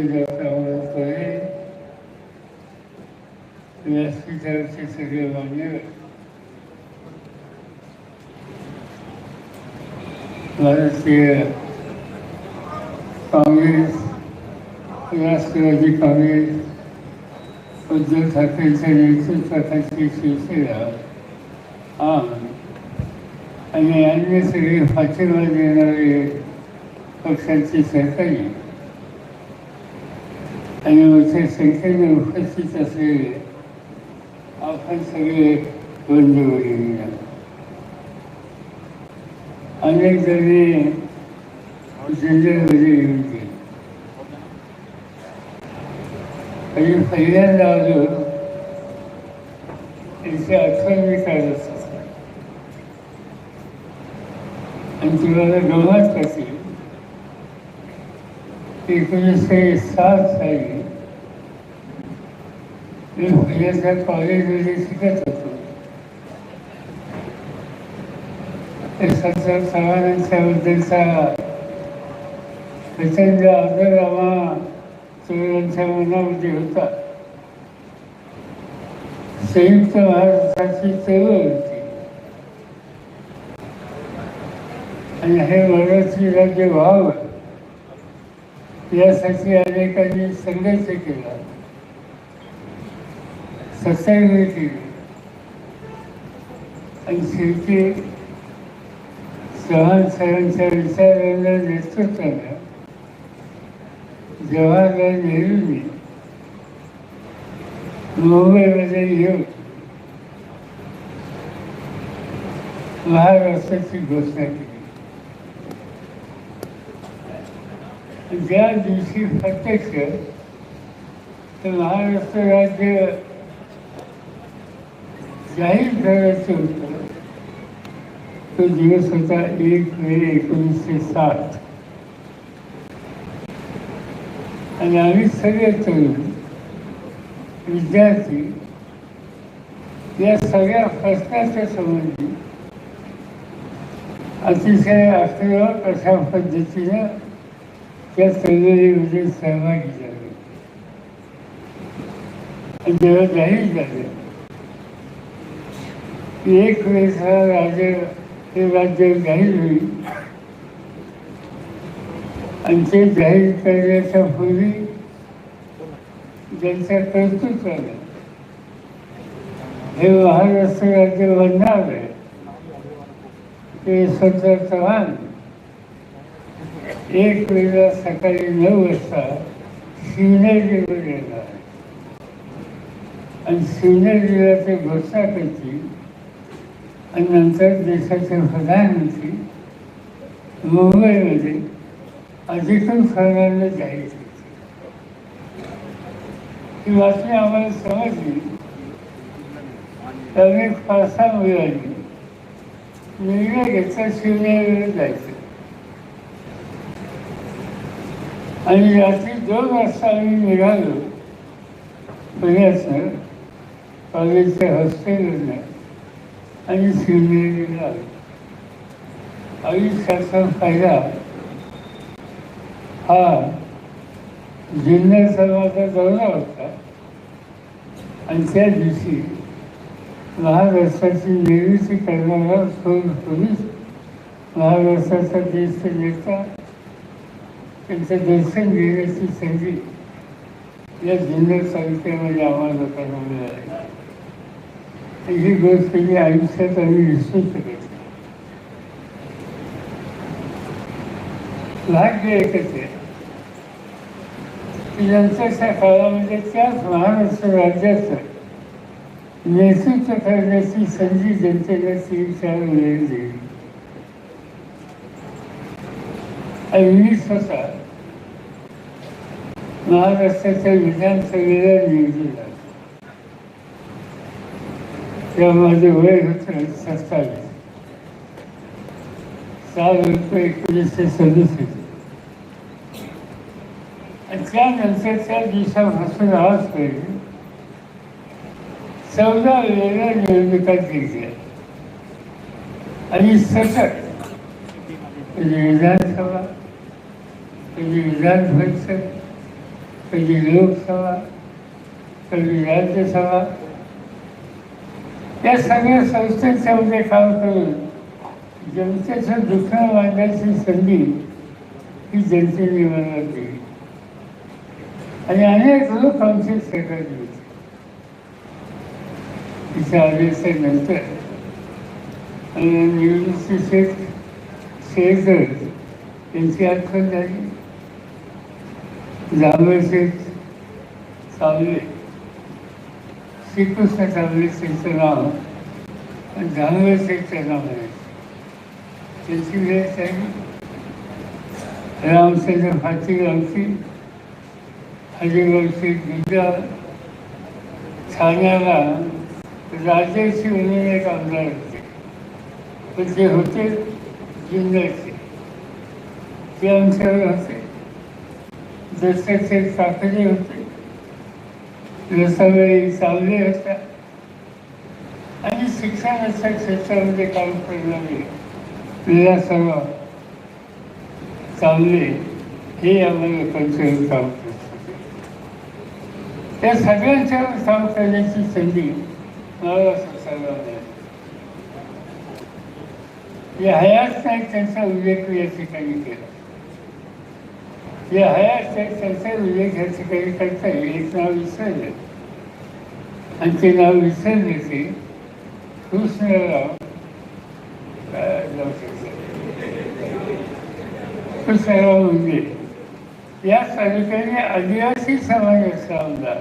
व्यासपीठावरचे व्यासपीठावरचे सगळे मान्यवर भारतीय काँग्रेस राष्ट्रवादी काँग्रेस उद्धव ठाकरेंच्या नेतृत्वाखालची शिवसेना आम आणि अन्य सगळे पाठिंबा देणारे पक्षांची सरकारी आणि मोठ्या संख्येने उपस्थित असलेले आपण सगळे बंधू अनेक जणी जिल्ह्यामध्ये येऊन गेले. आणि पहिल्यांदा आलो त्यांची आठवण मी काढत असतो. आणि तुम्हाला गमत कशी एकोणीसशे सात साली मी पहिल्यांदा कॉलेजमध्ये शिकत होतो ते संत चव्हाणांच्या बद्दलचा प्रचंड आदर आम्हा तरुणांच्या मनामध्ये होता. संयुक्त महाराष्ट्राची चळवळ होती. आणि हे मराठी राज्य व्हावं यासाठी अनेकांनी संघर्ष केला. सत्याग्रह केली आणि शेवटी चव्हाण साहेबांच्या विचारांना नेतृत्वानं जवाहरलाल नेहरूंनी मुंबईमध्ये येऊन महाराष्ट्राची घोषणा केली. ज्या दिवशी प्रत्यक्ष तर महाराष्ट्र राज्य जाहीर करायचं होतं तो दिवस होता एक मे एकोणीसशे सात. आणि आम्ही सगळे तरुण विद्यार्थी या सगळ्या प्रश्नाच्या संबंधी अतिशय आक्रमक अशा पद्धतीनं त्या चळवळीमध्ये सहभागी झाले. आणि जेव्हा जाहीर झाले एक वेळेस हा राज्य हे राज्य जाहीर होईल. आणि ते जाहीर करण्याच्या पूर्वी ज्यांच्या कर्तृत्वाने हे महाराष्ट्र राज्य बनणार आहे. ते स्वतः चव्हाण. एक वेळेला सकाळी नऊ वाजता शिवनेरीवर येणार. आहे आणि शिवनेरीला ते घोषणा करतील आणि नंतर देशाचे प्रधानमंत्री मुंबईमध्ये अधिकृत फर्मानं जाहीर केली. ही बातमी आम्हाला समजली. त्यामुळे फारसा मिळाली. निर्णय घेतला शिवनेरीवर जायचं. आणि रात्री दोन वाजता आम्ही निघालो. पुण्याचं कॉलेजच्या हॉस्टेलवरनं आणि शिवनेरीला आयुष्याचा फायदा हा जिल्हा सर्वाचा दौरा होता. आणि त्या दिवशी महाराष्ट्राची निर्मिती करणारा सोन पोलीस महाराष्ट्राचा ज्येष्ठ नेता त्यांचं दर्शन घेण्याची संधी या जिल्हा तालुक्यामध्ये आम्हाला लोकांना मिळाली ही गोष्ट मी आयुष्यात आम्ही विसरू शकत भाग्य एकच आहे. की काळामध्ये त्याच महाराष्ट्र राज्याचं नेतृत्व करण्याची संधी जनतेला तीन चार वेळ दिली. आणि मी स्वतः महाराष्ट्राच्या विधानसभेला निवडून तेव्हा माझे वय होतं सत्तावीस. साल होतं एकोणीसशे सदुसष्ट. त्यानंतरच्या दिवसापासून आजपर्यंत चौदा वेगळ्या निवडणुका जिंकल्या आणि सतत कधी विधानसभा म्हणजे कधी विधान परिषद कधी म्हणजे लोकसभा कधी राज्यसभा या सगळ्या संस्थांच्या मध्ये म्हणजे काम करून जनतेचं दुःख मांडण्याची संधी ही जनतेने मला दिली आणि अनेक लोक आमचे सहकारी होते. तिच्या आदेशानंतर आणि निवडणुकीचे शेत शेजर यांची आठवण झाली. जांभळ शेठ चावले श्रीकृष्ण चावले त्यांचं नाव आणि जांभळ शेठचं नाव आहे त्यांची वेळ फाची रामचंद्र फाटीगावची हरिगावची विद्या ठाण्याला राजाची म्हणून एक आमदार होते पण ते होते जिल्ह्याचे ते आमच्यावर होते जसे ते काकडे होते रसावेळी चावले होत्या आणि शिक्षणाच्या क्षेत्रामध्ये काम करणारी क्रीडा सर्व चावले हे आम्हाला लोकांचं काम करत त्या सगळ्यांच्या काम करण्याची संधी मला सुचायला मिळाली या हयात नाही त्यांचा उल्लेख या ठिकाणी केला. या हयात नाही त्यांचा उल्लेख या काही करता येईल एक नाव विसरलं आणि ते नाव विसरले ते कृष्णराव काय नाव त्याचं? कृष्णराव मुंडे या तालुक्याने आदिवासी समाजाचा आमदार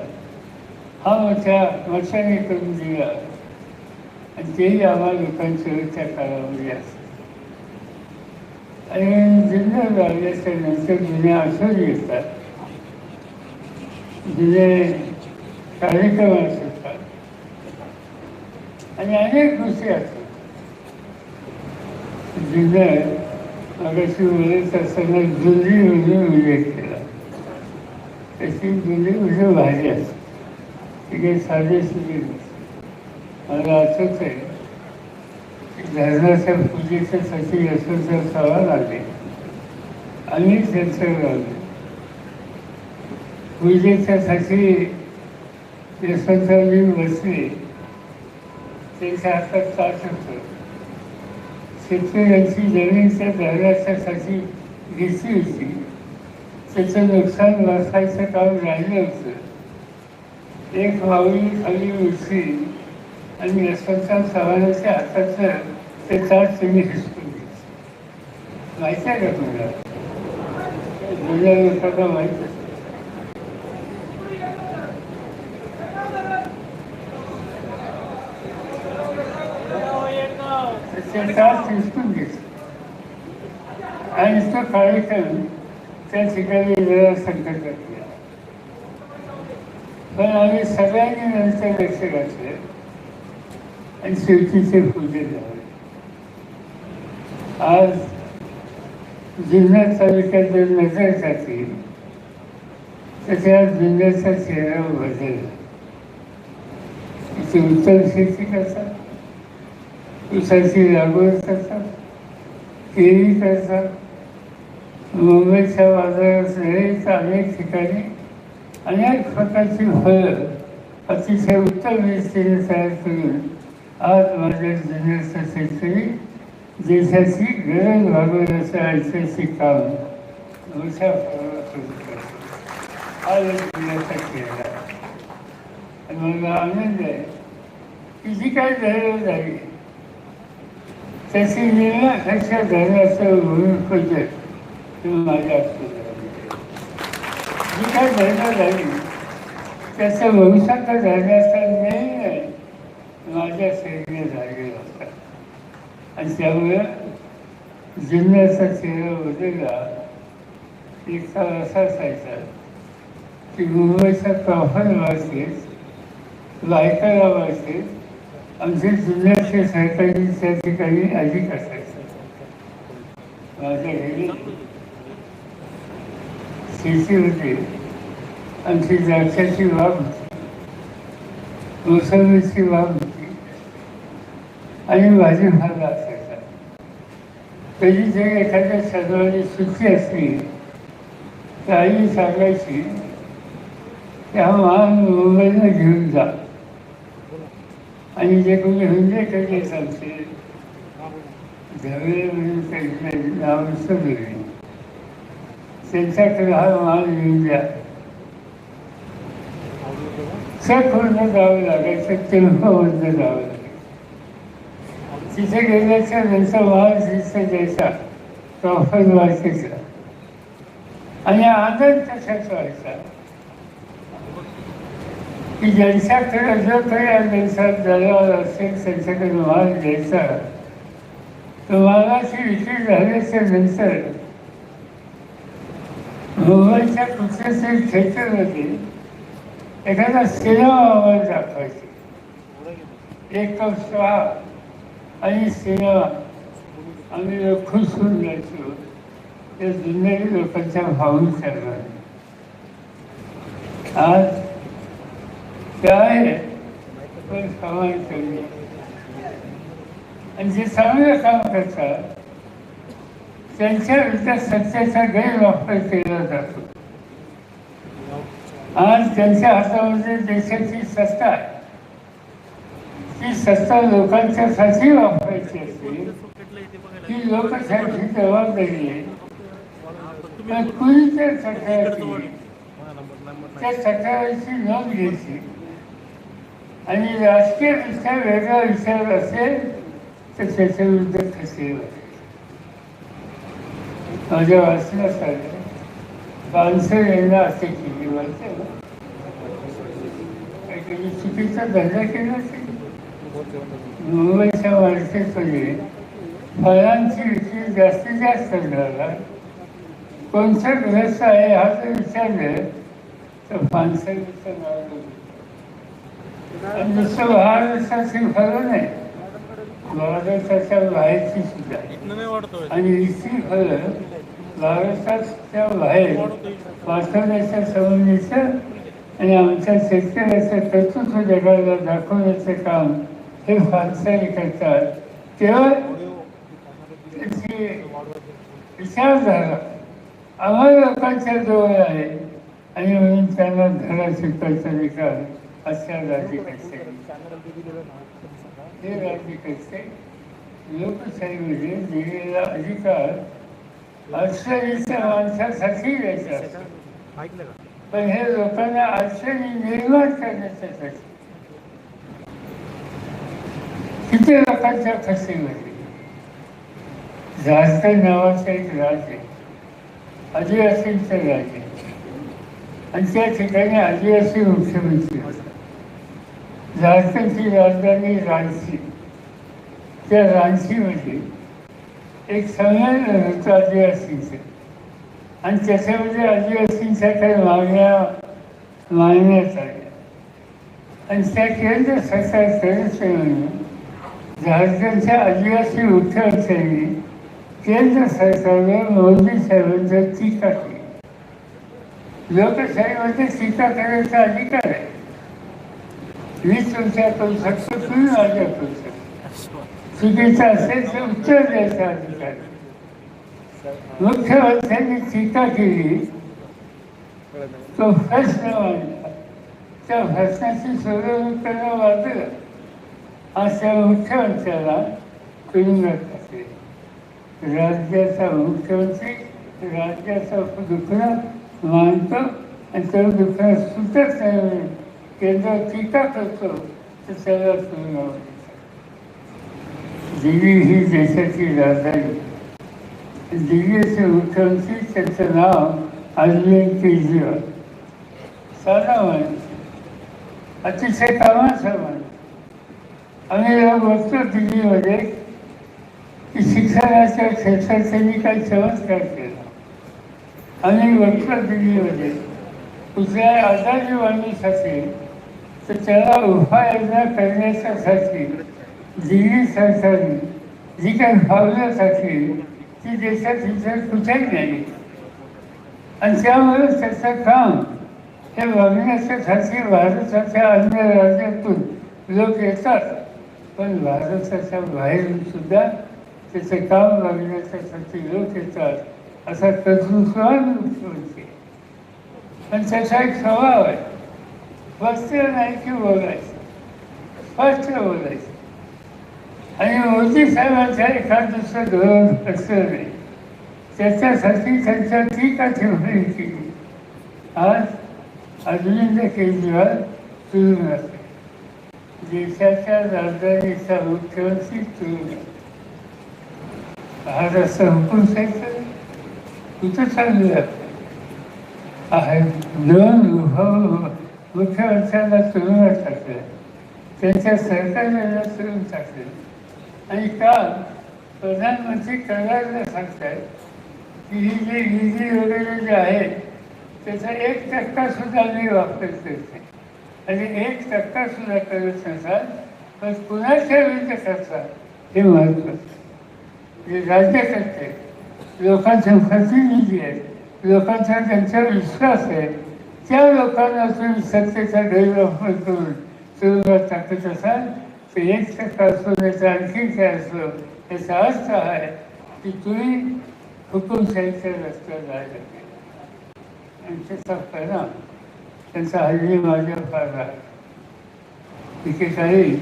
हा मोठ्या मोठ्याने करून दिला आणि तेही आम्हा लोकांचं त्या काळामध्ये असत आणि जिल्हा लागल्याच्या नंतर जुन्या आठवणी येतात जुने कार्यक्रम असतात आणि अनेक गोष्टी असतात. जिल्ह्यात मागाशी बोलत असताना जुनी म्हणून उल्लेख केला त्याची जुनी म्हणजे भाजी असते. ती काही साधे सुधी नसते मला असंच आहे. धरणाच्या पूजेच्या साठी यशवंतराव चव्हाण आले. आणि त्यांचं आले. पूजेच्या साठी यशवंतरावजी बसले. त्यांच्या हातात ताट होतं शेतकऱ्यांची जमीन त्या धरणाच्यासाठी घेतली होती. त्याचं नुकसान वाचायचं काम राहिलं होतं. एक माऊली खाली उठली आणि यशवंतराव चव्हाणाच्या हाताचं ते ताट तुम्ही हिसकून घेतलं माहिती आहे का तुम्हाला? जुन्या लोकांना माहीत असतं त्याचे हिसकून आणि तो कार्यक्रम त्या ठिकाणी वेळा पण आम्ही सगळ्यांनी नंतर लक्ष घातलं आणि शेवटीचे पूजे झाले. आज जिल्हा तालुक्यात जर नजर जाते तर त्या जिल्ह्याचा चेहरा बदल इथे उत्तर शेती करतात ऊसाची लागवड करतात केळी करतात. मुंबईच्या बाजारात सहित अनेक ठिकाणी अनेक प्रकारची फळं अतिशय उत्तम रीतीने तयार करून आज माझ्या जिल्ह्याचा शेतकरी देशाची गरज भागवण्याचं ऐतिहासिक काम मोठ्या प्रमाणात करत असतो. हा आणि मला आनंद आहे की जी काय धरण झाली त्याची निर्णयापेक्ष धरणाचं भूमिपूजन तुम्ही माझ्या जी काय धरणं झाली त्याचं भविष्याचा धरण्याचा निर्णय माझ्या शरीराने झालेला आणि त्यामुळे जिल्ह्याचा चेहरा बदलला एक काळ असा असायचा की मुंबईचा प्रॉफर वाचेत लायकाला वाचेत आमचे जिल्ह्याचे सहकारी त्या ठिकाणी अधिक असायचे. माझ्या घरी शेती होती. आमची द्राक्षाची बाब होती. मोसंबीची बाग होती आणि भाजीपाला असायचा त्याची जर एखाद्या सणाची सुट्टी असली तर आई सांगायची त्या महान मुंबईला घेऊन जा. आणि जे कोणी हुंदे केले सांगते धवे म्हणून त्यांचे नाव विसरले त्यांच्याकडे हा माल घेऊन द्या पूर्ण जावं लागायचं तेव्हाबद्द जावं लागायचं. तिथे गेल्याच्यानंतर माल दिसतं जैसा प्रॉफिट वाचायचा आणि आनंद तसाच व्हायचा. की ज्यांच्याकडे जो काही या देशात दलाल असेल त्यांच्याकडे माल घ्यायचा. तर मालाची विक्री झाल्याच्यानंतर मुंबईच्या कुठल्यातरी थिएटरमध्ये एखादा सिनेमा आवाज दाखवायचे. एक कप चहा आणि सिनेमा आम्ही खुश होऊन जायचो ते जुन्नरी लोकांच्या भावून चालणार आज काय पण सामान कमी आणि जे चांगलं काम करतात त्यांच्या विरुद्ध सत्याचा गैरवापर केला जातो आज त्यांच्या हातामध्ये देशाची सत्ता आहे ती सत्ता लोकांच्यासाठी वापरायची असते. ती लोकशाहीची जबाबदारी आहे. पण कुणी त्या तक्रार केली त्या तक्रारीची नोंद घ्यायची. आणि राजकीय दृष्ट्या वेगळा विचार असेल तर त्याच्या विरुद्ध खसे माझ्या वाचण्यात आलं बांसर यांना असे केली माहिती ना काहीतरी चुकीचा धंदा केला असेल. मुंबईच्या मार्केटमध्ये फळांची विक्री जास्तीत जास्त झाला. कोणतं ग्रस्त आहे हा जर विचारलं तर माणसाचं नाव नव्हतं. आणि नुसतं महाराष्ट्राची फळं नाही. महाराष्ट्राच्या बाहेरची सुद्धा. आणि इतकी फळं महाराष्ट्राच्या बाहेर वाचवण्याच्या संबंधीचं आणि आमच्या शेतकऱ्याचं कर्तृत्व जगाला दाखवण्याचं काम हे फारसाई करतात तेव्हा त्याची झाला आम्हाला लोकांच्या जवळ आहे आणि म्हणून त्यांना धडा शिकवायचा विचार अशा राज्यकर्ते हे राज्यकर्ते लोकशाहीमध्ये दिलेला अधिकार अडचणीच्या माणसासाठी द्यायचा असतो पण हे लोकांना आश्चर्य निर्माण करण्याच्यासाठी किती लोकांच्या फसवीमध्ये झारखंड नावाचं एक राज्य आदिवासींचं राज्य आणि त्या ठिकाणी आदिवासी मुख्यमंत्री होता झारखंडची राजधानी रांची. त्या रांचीमध्ये एक संमेलन होतं आदिवासींचं आणि त्याच्यामध्ये आदिवासींच्या काही मागण्या मागण्यात आल्या. आणि त्या केंद्र सरकारकडे म्हणून झारखंडच्या आदिवासी मुख्यमंत्र्यांनी केंद्र सरकारने मोदी साहेबांचा टीका केली. लोकशाहीमध्ये टीका करण्याचा अधिकार आहे. मी तुमच्या करू शकतो तुम्ही माझ्या करू शकतो चुकीचं असेल तर उत्तर द्यायचा अधिकार मुख्यमंत्र्यांनी टीका केली. तो प्रश्न मांडला. त्या प्रश्नाची सोडवणूक करणं वाटलं. अशा मुख्यमंत्र्याला तुरुंगात टाकले राज्याचा मुख्यमंत्री राज्याचा दुखणं मानतो आणि तो दुखणं सुटत नाही म्हणून केंद्र टीका करतो तर त्याला तुरुंगामध्ये दिल्ली ही देशाची राजधानी. दिल्लीचे मुख्यमंत्री त्यांचं नाव अरविंद केजरीवाल. साधा माणूस अतिशय कामाचा माणूस. आणि या बघतो दिल्लीमध्ये म्हणजे की शिक्षणाच्या क्षेत्रात त्यांनी काही चमत्कार केला. आणि बघतो दिल्लीमध्ये म्हणजे कुठल्या आजारी माणूस असेल तर त्याला उपाययोजना करण्याच्यासाठी दिल्ली सरकारने. जी काही फावलं असेल ती देशात इतर कुठेही नाही. आणि त्यामुळे त्याचं काम हे वागण्याच्यासाठी भारताच्या अन्य राज्यातून लोक येतात. पण भारताच्या बाहेरून सुद्धा त्याचं काम बघण्याच्यासाठी लोक येतात असा कर्तृत्वान मुख्यमंत्री पण त्याचा एक स्वभाव आहे. वस्त्र नाही की बोलायचं. स्पष्ट बोलायचं. आणि मोदी साहेबांचं एखाद दुसरं धोरण असलं नाही. त्याच्यासाठी त्यांच्या टीका ठेवणी केली. आज अरविंद केजरीवाल सुरू आहे. देशाच्या राजधानीचा मुख्यमंत्री तुरुंगात आज असं हुकूम साहेब कुठं चालू आहे दोन मुख्यमंत्र्यांना तुरुंगात टाकलं त्यांच्या सरकारला तुरुंग टाकलं आणि काल प्रधानमंत्री करायला सांगतायत की ही जी निधी वगैरे जे आहे त्याचा एक टक्का सुद्धा मी वापर करते आणि एक टक्का सुद्धा करत नसाल पण कुणाच्या विरुद्ध करता हे महत्वाचं जे राज्यकर्ते लोकांचे प्रतिनिधी आहेत लोकांचा त्यांचा विश्वास आहे. त्या लोकांना तुम्ही सत्तेचा गैरवापर करून तुरुंगात टाकत असाल तर एक टक्का असो त्याचा आणखी काय असो याचा अर्थ आहे की तुम्ही हुकुमशाहीच्या रस्त्यावर जायला आणि त्याचा परिणाम त्यांचा हल्ली माझ्या फार तिथे एकेकाळी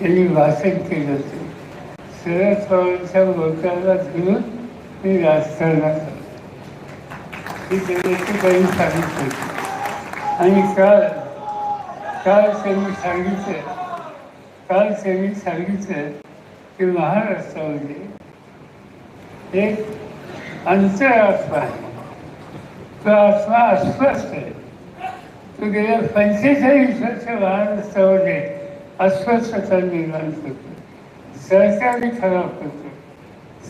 त्यांनी भाषण केलं होतं. शरद पवारांच्या बोलताना घेऊन मी राजकारणात ही त्यांनी काही सांगितलं होती आणि काल काल त्यांनी सांगितलं काल त्यांनी सांगितलं की महाराष्ट्रामध्ये एक अंतरात्मा आहे. तो आत्मा अस्वस्थ आहे. तो गेल्या पंचेचाळीस वर्ष वाहन महाराष्ट्रामध्ये अस्वस्थता निर्माण करतो. सरकारने खराब करतो.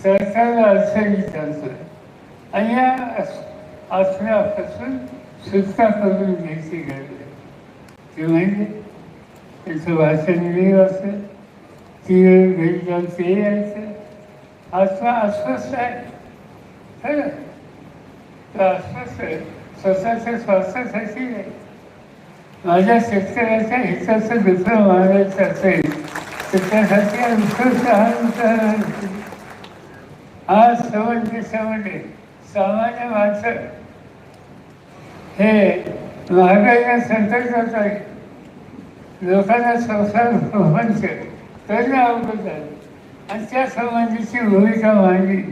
सरकारला अडचणी चालतो आणि या अस- सुटका करून घ्यायची गरज आहे. ते म्हणजे त्याचं भाषण मी असेल ती वेळ घरी जाऊन ते यायचं. आत्मा अस्वस्थ आहे. खरं तो अस्वस्थ स्वतःच्या स्वास्थ्यासाठी नाही. माझ्या शेतकऱ्याच्या हिताचं दुसरं मानायचं असेल तर त्यासाठी अनुसृत आज सवन देशामध्ये सामान्य माणसं. हे महागाईला संकटात आहे. लोकांना संसार प्रपंच तरी अवगत आहे आणि त्या संबंधीची भूमिका मांडली.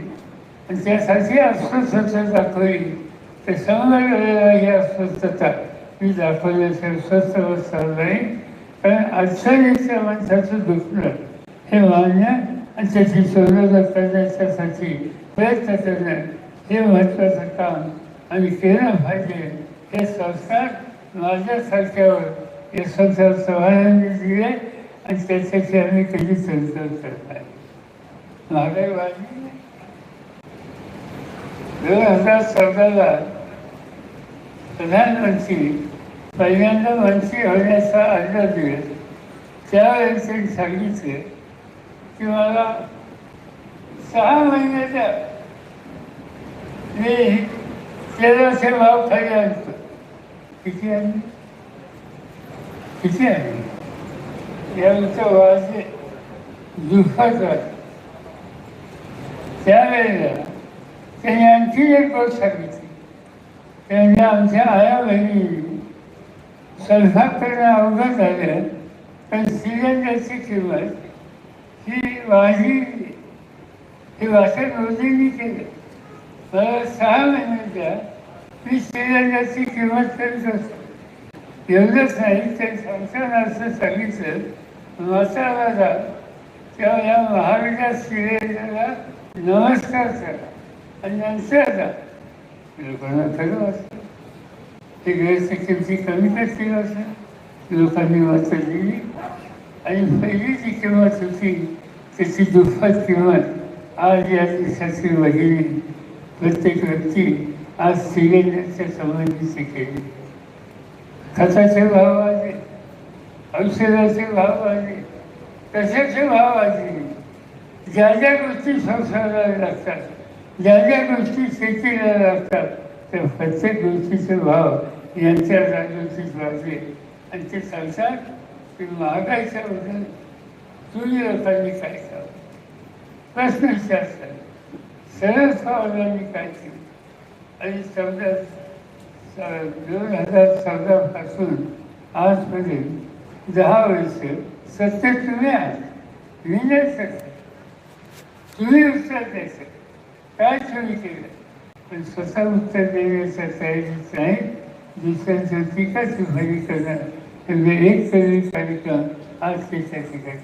आणि त्यासाठी अस्वस्थता दाखवली. तर समोर ही अस्वस्थता. मी दाखवल्याशिवाय स्वस्थ बसणार नाही कारण अडचणीच्या माणसाचं दुखणं हे मान्य आणि त्याची सुरुवात करण्याच्यासाठी प्रयत्न करणं हे महत्त्वाचं काम आणि केलं पाहिजे. हे संस्कार माझ्यासारख्यावर यशवंतराव चव्हाणांनी दिले आणि त्याच्याशी आम्ही कधी संसार करत महागाई वाढली दोन हजार चौदाला प्रधानमंत्री पहिल्यांदा मंत्री होण्याचा अर्ज दिला. त्यावेळेस त्यांनी सांगितले की मला सहा महिन्याच्या मी तेलाचे भाव खाली आणतो. किती आणली? किती आणले? यांचं वाजे दुःखात त्यावेळेला त्यांनी आणखी एक गोष्ट सांगितली. त्यांनी आमच्या आया बहिणी स्वयंपाक करणं अवघड झालं पण सिलेंडरची किंमत ही वाढली ही वाचन मोदींनी केलं मला सहा महिन्याच्या मी सिलेंडरची किंमत करत असतो एवढंच नाही तर संस्थानं असं सांगितलं मसाला तेव्हा या महाविद्या सिलेंडरला नमस्कार करा आणि नंतर जा लोकांना खरं वाटतं ते गैरची किमती कमी करतील असं लोकांनी मतं दिली आणि पहिली जी किंमत होती त्याची दुप्पट किंमत आज या देशाची महिने प्रत्येक व्यक्ती आज सिलेंडरच्या संबंधीची केली खताचे भाव आले औषधाचे भाव आले कशाचे भाव वाढले ज्या ज्या गोष्टी संसाराला लागतात ज्या ज्या गोष्टी शेतीला लागतात त्या प्रत्येक गोष्टीचे भाव यांच्या जागृतीत राहते. आणि ते सांगतात की महागाईच्या बद्दल तुम्ही लोकांनी काय करावं प्रश्न विचारतात सरळ समाजांनी काय केलं? आणि समजा दोन हजार चौदापासून आजपर्यंत दहा वर्ष सत्य तुम्ही आहात. मी नाही सत्य. तुम्ही उत्तर द्यायचं. काय तुम्ही केलं पण स्वतः उत्तर देण्याचा तयारीच नाही दुसऱ्यांचं टीकाच भरी करणं हे एक तरी कार्यक्रम आज त्याच्या ठिकाणी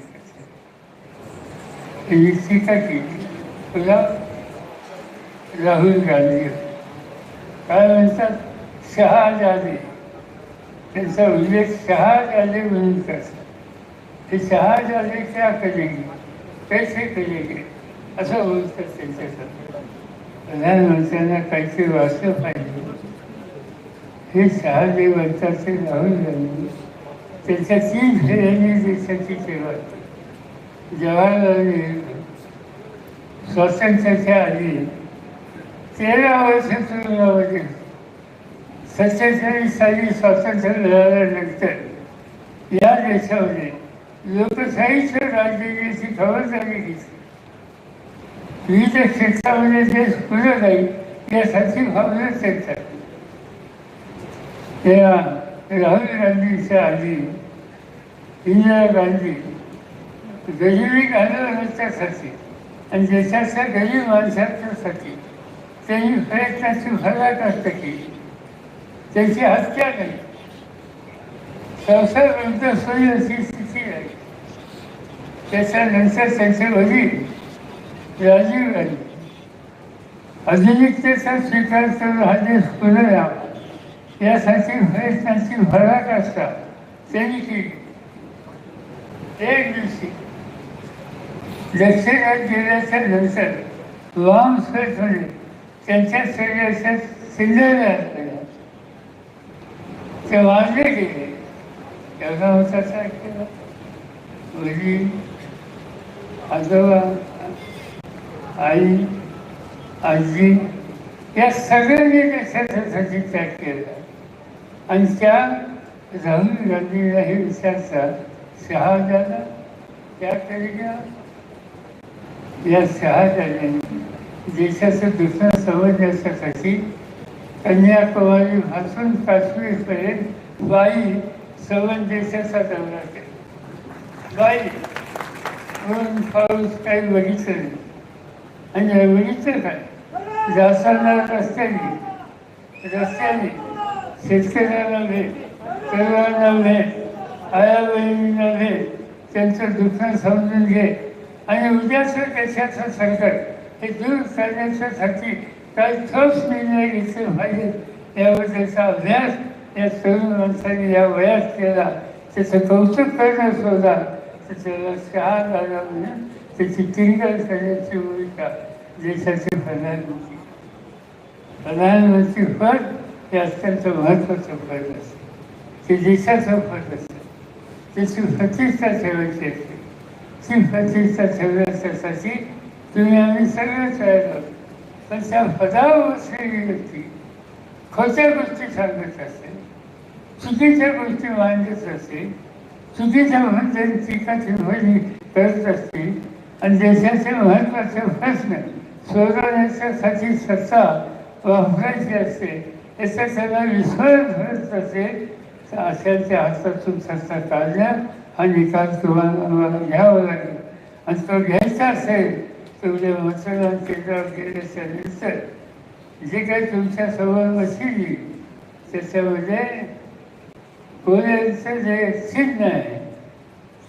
करतो टीका केली पुन्हा राहुल गांधी काय म्हणतात शहाजादे त्यांचा उल्लेख शहाजादे म्हणून करतात ते शहाजादे क्या करेंगे कैसे करेंगे असं बोलतात त्यांच्यासाठी प्रधानमंत्र्यांना काहीतरी वाचलं पाहिजे. हे शहादेव वर्षाचे राहुल गांधी त्यांच्या तीन फेऱ्यांनी देशाची सेवा केली. जवाहरलाल नेहरू स्वातंत्र्याच्या आधी तेरा वर्ष तुरुंगामध्ये सत्तेचाळीस साली स्वातंत्र्य मिळाल्यानंतर या देशामध्ये लोकशाहीच्या राजनीतीची खबरदारी घेतली. विविध क्षेत्रामध्ये देश पुढे जाईल यासाठी भावना त्यांच्या या राहुल गांधीच्या आधी इंदिरा गांधी गरिबी आंदोलनाच्यासाठी आणि देशाच्या गरीब माणसाच्यासाठी त्यांनी प्रयत्नाची भराकाष्ट केली त्यांची हत्या केली संसार विरुद्ध सोयी अशी स्थिती आहे. त्याच्यानंतर त्यांचे वडील राजीव गांधी आधुनिकतेचा स्वीकार करून हा देश पुढे यावा यासाठी प्रयत्नाची भराकाष्ट त्यांनी केली. एक दिवशी दक्षिणात गेल्याच्यानंतर वाम स्वेतमध्ये त्यांच्या शरीराच्या सिंधल्या ते वाजले गेले. त्याचा होता काय वडील आजोबा आई आजी या सगळ्यांनी देशासाठी त्याग केला. आणि त्या राहुल गांधीला हे विचारता शहाजाला त्या केल्या या शहाजाने देशाचं दुसरं समजण्यासाठी कन्याकुमारी पासून काश्मीरपर्यंत बाई सवन देशाचा दौरा केला. बाई म्हणून पाऊस काही बघितलं नाही. आणि बघितलं काय? जास्त रस्त्याने रस्त्याने शेतकऱ्यांना भेट तरुणांना भेट आया बहिणींना भेट त्यांचं दुःख समजून घे. आणि उद्याचं देशाचं संकट हे दूर करण्याच्यासाठी काही ठोस निर्णय घेतले पाहिजे. यावर त्याचा अभ्यास या तरुण माणसाने या वयात केला. त्याचं कौतुक करणं सुद्धा त्याचं शहा झाला म्हणून त्याची टिंगल करण्याची भूमिका देशाचे प्रधानमंत्री प्रधानमंत्री पद हे अत्यंत महत्त्वाचं पद असतं. ते देशाचं पद असतं. त्याची प्रतिष्ठा ठेवायची असते. ती प्रतिष्ठा ठेवण्यासाठी तुम्ही आम्ही सगळं तयार आहोत. पण त्या पदावर बसलेली व्यक्ती खोट्या गोष्टी सांगत असेल चुकीच्या गोष्टी मांडत असेल चुकीच्या म्हणजे टीका टिप्पणी करत असतील आणि देशाचे महत्त्वाचे प्रश्न सोडवण्याच्यासाठी सत्ता वापरायची असते. याचा त्यांना विश्वास भरत असेल तर अशांच्या हातातून सत्ता काढल्या हा निकाल तुम्हाला आम्हाला घ्यावा लागेल. आणि तो घ्यायचा असेल तर उद्या मतदान केंद्रावर गेल्याच्यानंतर जे काही तुमच्यासमोर बसली त्याच्यामध्ये कोल्यांचं जे चिन्ह आहे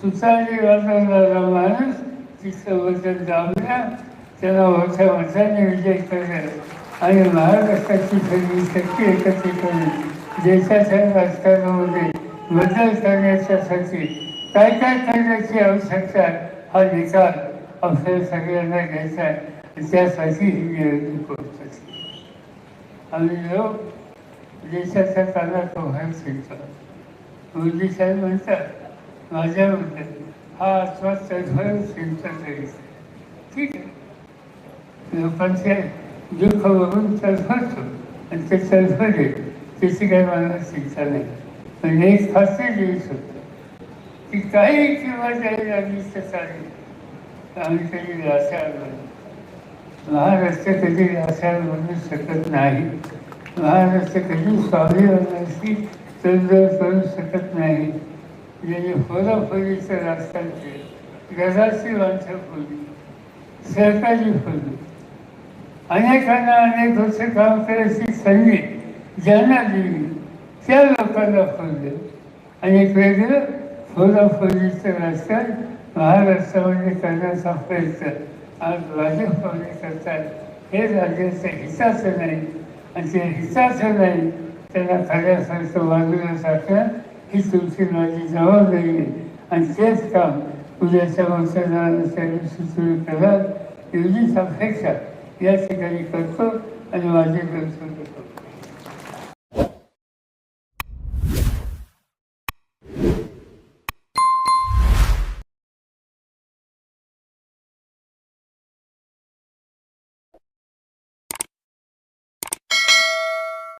तुझा जे वातावरणाला माणूस तिचं वजन दाबला त्याला मोठ्या मताने विजय करणार आणि महाराष्ट्राची सगळी शक्ती एकत्रित करून देशाच्या राजकारणामध्ये बदल करण्याच्यासाठी काय काय करण्याची आवश्यकता हा निकाल आपल्या सगळ्यांना घ्यायचा आहे त्यासाठी ही निवडणूक होत असते आम्ही लोक देशाच्या कानात उभार शिकतो मोदी साहेब म्हणतात माझ्या माझ्याबद्दल हा आत्मा तडफड चिंता तरी ठीक आहे. लोकांचे दुःख बघून तडफडतो आणि ते तडफडे त्याची काही मला चिंता नाही. पण एक खात्री देऊ शकतो की काही किंवा काही लागली तर चालेल आम्ही कधी व्यासाळ बनू महाराष्ट्र कधी व्यासाळ बनू शकत नाही. महाराष्ट्र कधी स्वाभिमानाशी तडजोड करू शकत नाही. ज्यांनी फोडाफोडीचं राजकारण केलं गजाची माणसं फोडली सरकारी अनेकांना अनेक वर्ष काम करायची संधी ज्यांना दिली. त्या लोकांना फोडलं आणि वेगळं फोडाफोडीचं राजकारण महाराष्ट्रामध्ये करण्याचा प्रयत्न आज भाजपमध्ये करतात. हे राज्याचं हिताचं नाही. आणि ते हिताचं नाही त्यांना खऱ्यासारखं बाजूला ही तुमची माझी जबाबदारी आहे आणि तेच काम उद्याच्या मतदानाच्या दिवशी करा एवढीच अपेक्षा या ठिकाणी करतो आणि माझे कर्तव्य करतो